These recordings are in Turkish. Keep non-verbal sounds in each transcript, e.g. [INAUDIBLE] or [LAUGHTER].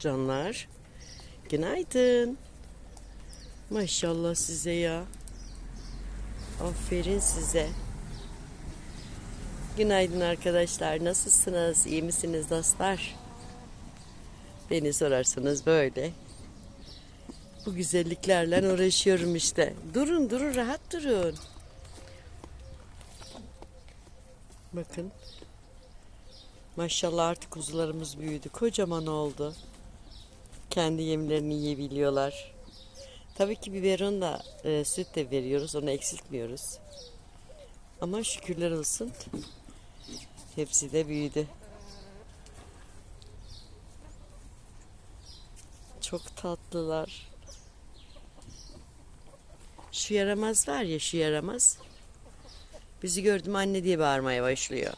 canlar. Günaydın. Maşallah size ya. Aferin size. Günaydın arkadaşlar. Nasılsınız? İyi misiniz dostlar? Beni sorarsanız böyle. Bu güzelliklerle uğraşıyorum işte. Durun durun rahat durun. Bakın. Maşallah artık kuzularımız büyüdü. Kocaman oldu. Kendi yemlerini yiyebiliyorlar. Tabii ki biberon da e, süt de veriyoruz. Onu eksiltmiyoruz. Ama şükürler olsun. Hepsi de büyüdü. Çok tatlılar. Şu yaramaz var ya şu yaramaz. Bizi gördüm anne diye bağırmaya başlıyor.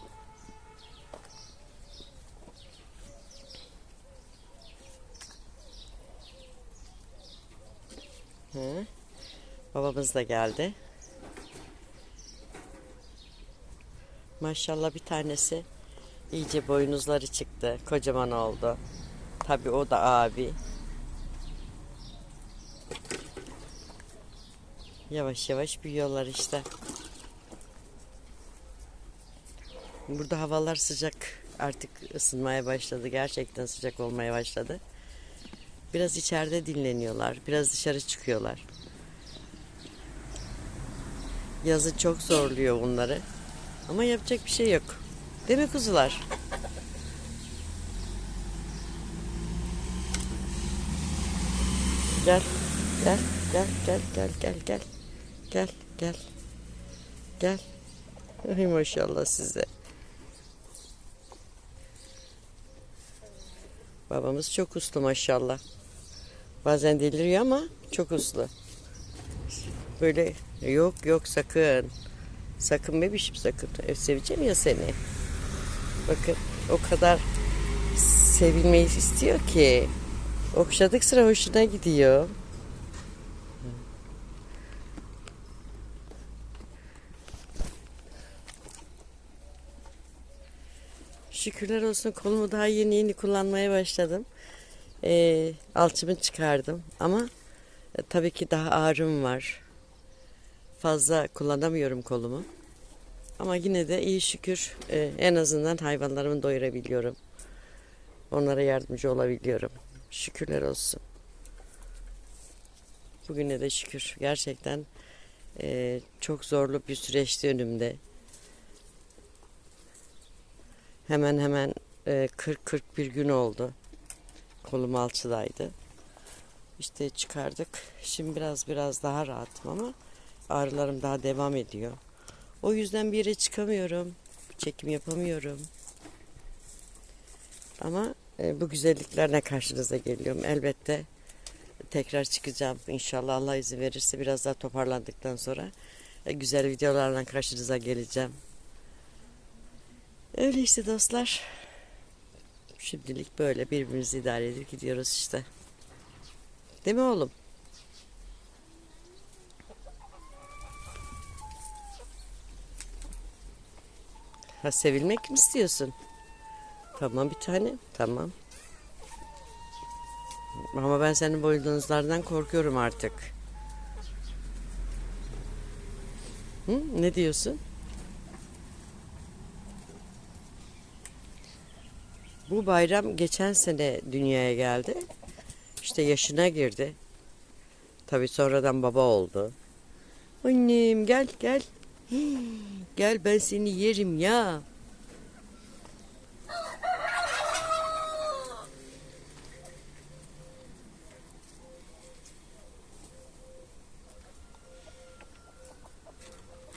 Hı. Babamız da geldi. Maşallah bir tanesi iyice boynuzları çıktı. Kocaman oldu. Tabii o da abi. Yavaş yavaş büyüyorlar işte. Burada havalar sıcak. Artık ısınmaya başladı. Gerçekten sıcak olmaya başladı. Biraz içeride dinleniyorlar, biraz dışarı çıkıyorlar. Yazı çok zorluyor bunları. Ama yapacak bir şey yok. Değil mi kuzular? Gel, gel, gel, gel, gel, gel, gel. Gel, gel. Gel. Ay maşallah size. Babamız çok uslu maşallah. Bazen deliriyor ama çok uslu. Böyle yok yok sakın. Sakın bebişim sakın. Ev seveceğim ya seni. Bakın o kadar sevilmeyi istiyor ki. Okşadık sıra hoşuna gidiyor. Şükürler olsun kolumu daha yeni yeni kullanmaya başladım. Ee, alçımı çıkardım ama e, tabii ki daha ağrım var. Fazla kullanamıyorum kolumu. Ama yine de iyi şükür e, en azından hayvanlarımı doyurabiliyorum. Onlara yardımcı olabiliyorum. Şükürler olsun. Bugüne de şükür. Gerçekten e, çok zorlu bir süreçti önümde. Hemen hemen e, 40-41 gün oldu. Kolum alçıdaydı. İşte çıkardık. Şimdi biraz biraz daha rahatım ama ağrılarım daha devam ediyor. O yüzden bir yere çıkamıyorum. Çekim yapamıyorum. Ama e, bu güzelliklerle karşınıza geliyorum. Elbette tekrar çıkacağım. İnşallah Allah izin verirse biraz daha toparlandıktan sonra e, güzel videolarla karşınıza geleceğim. Öyle işte dostlar. Şimdilik böyle birbirimizi idare edip gidiyoruz işte. Değil mi oğlum? Ha sevilmek mi istiyorsun? Tamam bir tane. Tamam. Ama ben senin boynuzlardan korkuyorum artık. Hı? Ne diyorsun? Bu bayram geçen sene dünyaya geldi. İşte yaşına girdi. Tabii sonradan baba oldu. Annem gel gel. [GASPS] Gel ben seni yerim ya.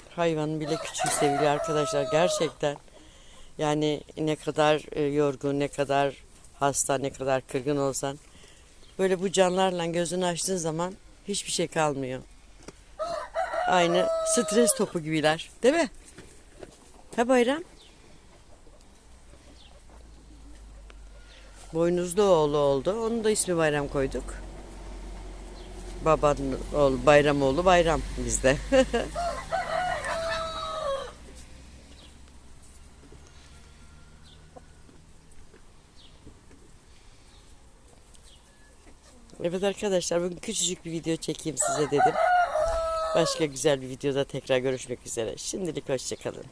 Hayvan bile küçüğü seviliyor arkadaşlar gerçekten. Yani ne kadar e, yorgun, ne kadar hasta, ne kadar kırgın olsan böyle bu canlarla gözünü açtığın zaman hiçbir şey kalmıyor. Aynı stres topu gibiler, değil mi? Ha Bayram? Boynuzlu oğlu oldu. Onun da ismi Bayram koyduk. Babanın oğlu Bayram oğlu Bayram bizde. [LAUGHS] Evet arkadaşlar bugün küçücük bir video çekeyim size dedim. Başka güzel bir videoda tekrar görüşmek üzere. Şimdilik hoşçakalın.